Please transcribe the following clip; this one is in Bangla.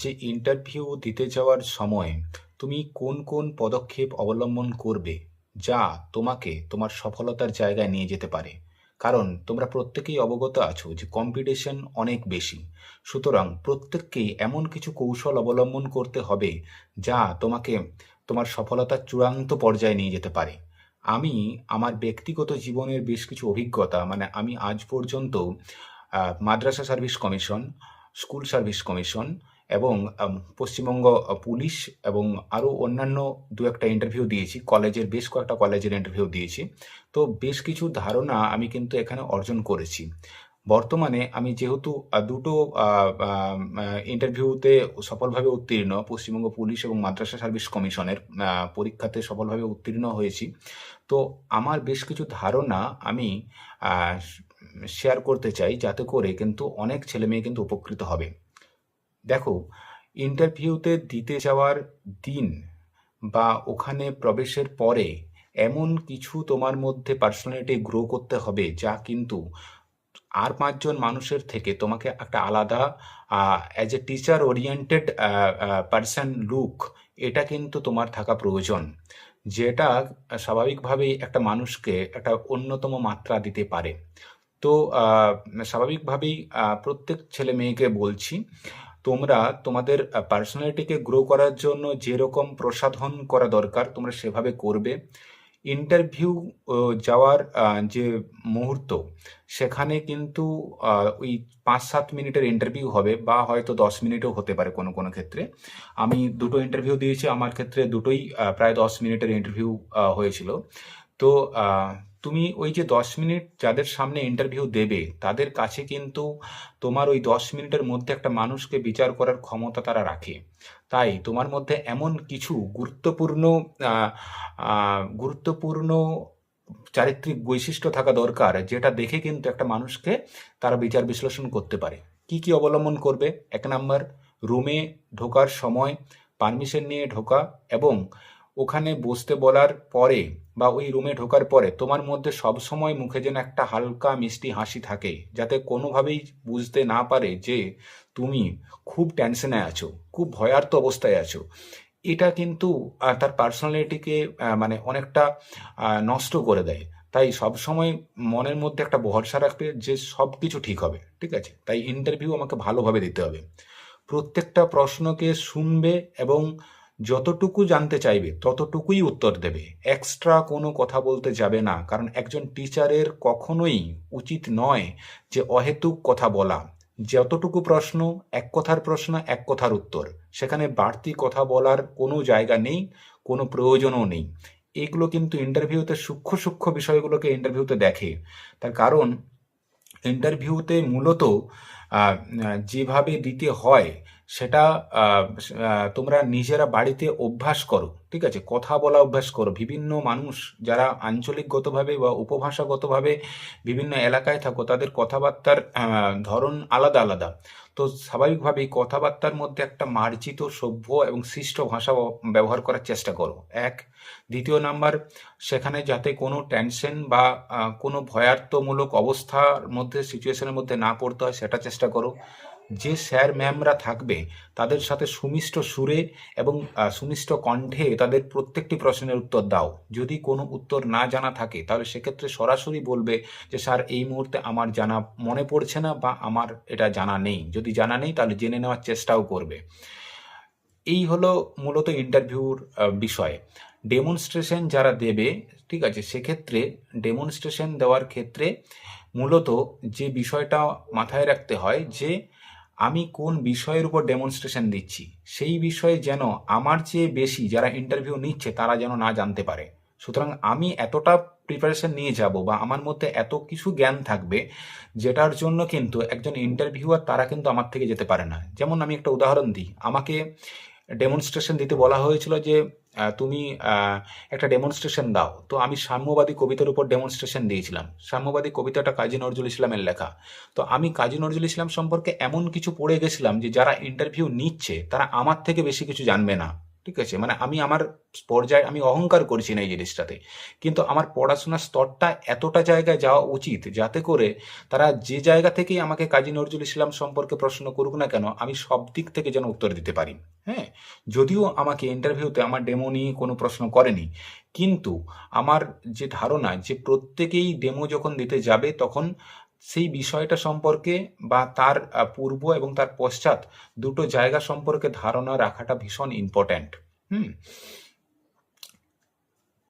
যে ইন্টারভিউ দিতে যাওয়ার সময় তুমি কোন কোন পদক্ষেপ অবলম্বন করবে যা তোমাকে তোমার সফলতার জায়গায় নিয়ে যেতে পারে? কারণ তোমরা প্রত্যেকেই অবগত আছো যে কম্পিটিশন অনেক বেশি। সুতরাং প্রত্যেককেই এমন কিছু কৌশল অবলম্বন করতে হবে যা তোমাকে তোমার সফলতার চূড়ান্ত পর্যায়ে নিয়ে যেতে পারে। আমি আমার ব্যক্তিগত জীবনের বেশ কিছু অভিজ্ঞতা মানে আমি আজ পর্যন্ত মাদ্রাসা service commission school service commission এবং পশ্চিমবঙ্গ পুলিশ এবং আরও অন্যান্য দু একটা ইন্টারভিউ দিয়েছি। কলেজের, বেশ কয়েকটা কলেজের ইন্টারভিউ দিয়েছি। তো বেশ কিছু ধারণা আমি কিন্তু এখানে অর্জন করেছি। বর্তমানে আমি যেহেতু দুটো ইন্টারভিউতে সফলভাবে উত্তীর্ণ, পশ্চিমবঙ্গ পুলিশ এবং মাদ্রাসা সার্ভিস কমিশনের পরীক্ষাতে সফলভাবে উত্তীর্ণ হয়েছি। তো আমার বেশ কিছু ধারণা আমি শেয়ার করতে চাই যাতে করে কিন্তু অনেক ছেলে মেয়ে কিন্তু উপকৃত হবে। দেখো ইন্টারভিউতে দিতে যাওয়ার দিন বা ওখানে প্রবেশের পরে এমন কিছু তোমার মধ্যে পার্সোনালিটি গ্রো করতে হবে যা কিন্তু আর পাঁচজন মানুষের থেকে তোমাকে একটা আলাদা as a teacher oriented person look এটা কিন্তু তোমার থাকা প্রয়োজন। যেটা স্বাভাবিকভাবেই একটা মানুষকে একটা অন্যতম মাত্রা দিতে পারে। তো স্বাভাবিকভাবেই প্রত্যেক ছেলে মেয়েকে বলছি তোমরা তোমাদের পার্সোনালিটিকে গ্রো করার জন্য যেরকম প্রসাধন করা দরকার, তোমরা সেভাবে করবে। ইন্টারভিউ যাওয়ার যে মুহূর্ত, সেখানে কিন্তু ওই পাঁচ সাত মিনিটের ইন্টারভিউ হবে বা হয়তো দশ মিনিটও হতে পারে কোনো কোনো ক্ষেত্রে। আমি দুটো ইন্টারভিউ দিয়েছি, আমার ক্ষেত্রে দুটোই প্রায় দশ মিনিটের ইন্টারভিউ হয়েছিল। তো তুমি ওই যে দশ মিনিট যাদের সামনে ইন্টারভিউ দেবে, তাদের কাছে কিন্তু তোমার ওই দশ মিনিটের মধ্যে একটা মানুষকে বিচার করার ক্ষমতা তারা রাখে। তাই তোমার মধ্যে এমন কিছু গুরুত্বপূর্ণ গুরুত্বপূর্ণ চারিত্রিক বৈশিষ্ট্য থাকা দরকার, যেটা দেখে কিন্তু একটা মানুষকে তারা বিচার বিশ্লেষণ করতে পারে। কি কি অবলম্বন করবে? এক নাম্বার, রুমে ঢোকার সময় পারমিশন নিয়ে ঢোকা এবং ওখানে বসতে বলার পরে বা ওই রুমে ঢোকার পরে তোমার মধ্যে সব সময় মুখে যেন একটা হালকা মিষ্টি হাসি থাকে, যাতে কোনোভাবেই বুঝতে না পারে যে তুমি খুব টেনশনে আছো, খুব ভয়ার্ত অবস্থায় আছো। এটা কিন্তু তার পার্সোনালিটিকে মানে অনেকটা নষ্ট করে দেয়। তাই সব সময় মনের মধ্যে একটা ভরসা রাখবে যে সব কিছু ঠিক হবে, ঠিক আছে? তাই ইন্টারভিউ আমাকে ভালোভাবে দিতে হবে। প্রত্যেকটা প্রশ্নকে শুনবে এবং যতটুকু জানতে চাইবে, ততটুকুই উত্তর দেবে। এক্সট্রা কোনো কথা বলতে যাবে না, কারণ একজন টিচারের কখনোই উচিত নয় যে অহেতুক কথা বলা। যতটুকু প্রশ্ন, এক কথার প্রশ্ন, এক কথার উত্তর। সেখানে বাড়তি কথা বলার কোনো জায়গা নেই, কোনো প্রয়োজনও নেই। এগুলো কিন্তু ইন্টারভিউতে সূক্ষ্ম সূক্ষ্ম বিষয়গুলোকে ইন্টারভিউতে দেখে। তার কারণ, ইন্টারভিউতে মূলত যেভাবে দিতে হয়, সেটা তোমরা নিজেরা বাড়িতে অভ্যাস করো, ঠিক আছে? কথা বলা অভ্যাস করো। বিভিন্ন মানুষ যারা আঞ্চলিকগতভাবে বা উপভাষাগতভাবে বিভিন্ন এলাকায় থাকো, তাদের কথাবার্তার ধরন আলাদা আলাদা। তো স্বাভাবিকভাবেই কথাবার্তার মধ্যে একটা মার্জিত সভ্য এবং সৃষ্ট ভাষা ব্যবহার করার চেষ্টা করো। এক। দ্বিতীয় নাম্বার, সেখানে যাতে কোনো টেনশন বা কোনো ভয়ার্থমূলক অবস্থার মধ্যে সিচুয়েশনের মধ্যে না পড়তে হয়, সেটা চেষ্টা করো। যে স্যার, ম্যামরা থাকবে, তাদের সাথে সুমিষ্ট সুরে এবং সুমিষ্ট কণ্ঠে তাদের প্রত্যেকটি প্রশ্নের উত্তর দাও। যদি কোনো উত্তর না জানা থাকে, তাহলে সেক্ষেত্রে সরাসরি বলবে যে, স্যার, এই মুহূর্তে আমার জানা মনে পড়ছে না বা আমার এটা জানা নেই। যদি জানা নেই, তাহলে জেনে নেওয়ার চেষ্টাও করবে। এই হলো মূলত ইন্টারভিউর বিষয়। ডেমনস্ট্রেশন যারা দেবে, ঠিক আছে, সেক্ষেত্রে ডেমনস্ট্রেশন দেওয়ার ক্ষেত্রে মূলত যে বিষয়টা মাথায় রাখতে হয় যে আমি কোন বিষয়ের উপর ডেমনস্ট্রেশন দিচ্ছি, সেই বিষয়ে যেন আমার চেয়ে বেশি যারা ইন্টারভিউ নিচ্ছে তারা যেন না জানতে পারে। সুতরাং আমি এতটা প্রিপারেশন নিয়ে যাব বা আমার মধ্যে এত কিছু জ্ঞান থাকবে যেটার জন্য কিন্তু একজন ইন্টারভিউয়ার তারা কিন্তু আমার থেকে যেতে পারে না। যেমন আমি একটা উদাহরণ দিই, আমাকে ডেমনস্ট্রেশন দিতে বলা হয়েছিল যে তুমি একটা ডেমনস্ট্রেশন দাও। তো আমি সাম্যবাদী কবিতার উপর ডেমনস্ট্রেশন দিয়েছিলাম। সাম্যবাদী কবিতাটা কাজী নজরুল ইসলামের লেখা। তো আমি কাজী নজরুল ইসলাম সম্পর্কে এমন কিছু পড়ে গেছিলাম যে, যারা ইন্টারভিউ নিচ্ছে, তারা আমার থেকে বেশি কিছু জানবে না। ঠিক আছে? মানে আমি আমার পর্যায়ে, আমি অহংকার করছি না এই জিনিসটাতে। কিন্তু আমার পড়াশোনার স্তরটা এতটা জায়গায় যাওয়া উচিত যাতে করে তারা যে জায়গা থেকেই আমাকে কাজী নজরুল ইসলাম সম্পর্কে প্রশ্ন করুক না কেন, আমি সব দিক থেকে যেন উত্তর দিতে পারি। হ্যাঁ? যদিও আমাকে ইন্টারভিউতে আমার ডেমো নিয়ে কোনো প্রশ্ন করেনি, কিন্তু আমার যে ধারণা যে প্রত্যেকেই ডেমো যখন দিতে যাবে তখন সেই বিষয়টা সম্পর্কে বা তার পূর্ব এবং তার পশ্চাৎ দুটো জায়গা সম্পর্কে ধারণা রাখাটা ভীষণ ইম্পর্ট্যান্ট হুম?